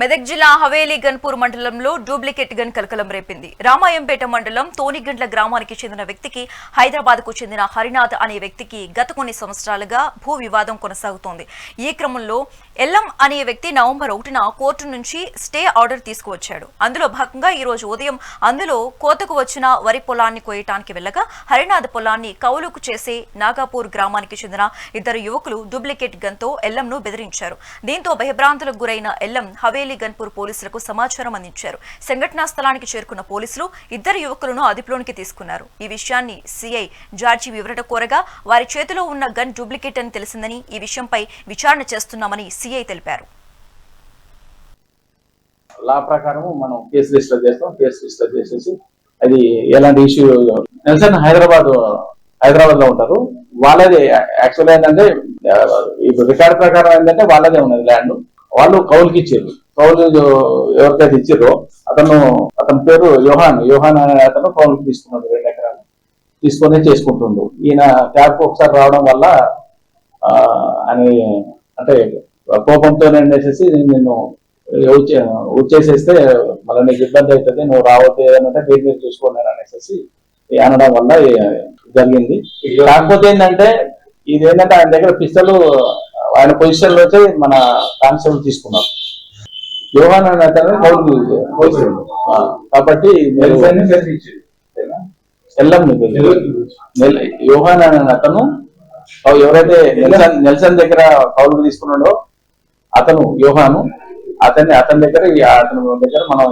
మెదక్ జిల్లా హవేలీ గన్పూర్ మండలంలో duplicate gun కలకలం రేపింది. రామాయంపేట మండలం తోనిగండ్ల గ్రామానికి చెందిన వ్యక్తికి హైదరాబాద్కు చెందిన హరినాథ్ అనే వ్యక్తికి గత కొన్ని సంవత్సరాలుగా భూ వివాదం కొనసాగుతోంది. ఈ క్రమంలో ఎల్లం అనే వ్యక్తి నవంబర్ ఒకటిన కోర్టు నుంచి స్టే ఆర్డర్ తీసుకువచ్చాడు. అందులో భాగంగా ఈ రోజు ఉదయం అందులో కోతకు వచ్చిన వరి పొలాన్ని కోయటానికి వెళ్ళగా హరినాథ్ పొలాన్ని కౌలుకు చేసే నాగాపూర్ గ్రామానికి చెందిన ఇద్దరు యువకులు డూప్లికేట్ గన్తో ఎల్లంను బెదిరించారు. దీంతో భయభ్రాంతులకు గురైన ఎల్లం హవేలీ గన్పూర్ పోలీసులకు సమాచారం అందించారు. సంఘటనా స్థలానికి చేరుకున్న పోలీసులు ఇద్దరు యువకులను అదుపులోనికి తీసుకున్నారు. ఈ విషయాన్ని సిఐ జార్జి వివరణ కోరగా వారి చేతిలో ఉన్న గన్ డూప్లికేట్ అని తెలిసిందని ఈ విషయంపై విచారణ చేస్తున్నామని సిఐ తెలిపారు. లా ప్రకారం మనం కేసు రిజిస్టర్ చేస్తాం. కేసు రిజిస్టర్ చేసేసి అది ఎలాంటి ఇష్యూ నెల్సన్ హైదరాబాద్ హైదరాబాద్లో ఉంటారు. వాళ్ళది యాక్చువల్ ఏంటంటే ఇప్పుడు రికార్డ్ ప్రకారం ఏంటంటే వాళ్ళదే ఉన్నది ల్యాండ్. వాళ్ళు కౌలుకి ఇచ్చారు కౌలు ఎవరికైతే ఇచ్చారో అతను అతని పేరు యోహాన్. యోహాన్ అనే అతను కౌలుకి తీసుకున్నాడు రెండు ఎకరాలు. తీసుకొని చేసుకుంటుండు. ఈయన క్యాబ్ ఒకసారి రావడం వల్ల అని అంటే కోపంతో వేసేసి నేను వచ్చేసేస్తే మళ్ళీ నీకు ఇబ్బంది అవుతుంది నువ్వు రావద్దు ఏదంటే మీరు మీరు చూసుకున్నాను అనేసి అనడం వల్ల జరిగింది. కాకపోతే ఏంటంటే ఇది ఏంటంటే ఆయన దగ్గర పిస్తలు ఆయన పొజిషన్లో వచ్చి మన కానిస్టేబుల్ తీసుకున్నారు. యోహాన్ అనే అతను. ఆ, కాబట్టి ఎల్లం యోహాన్ అనే అతను ఎవరైతే నెల్సన్ నెల్సన్ దగ్గర కౌలు తీసుకున్నాడో అతను యోహాను అతన్ని అతని దగ్గర అతని దగ్గర మనం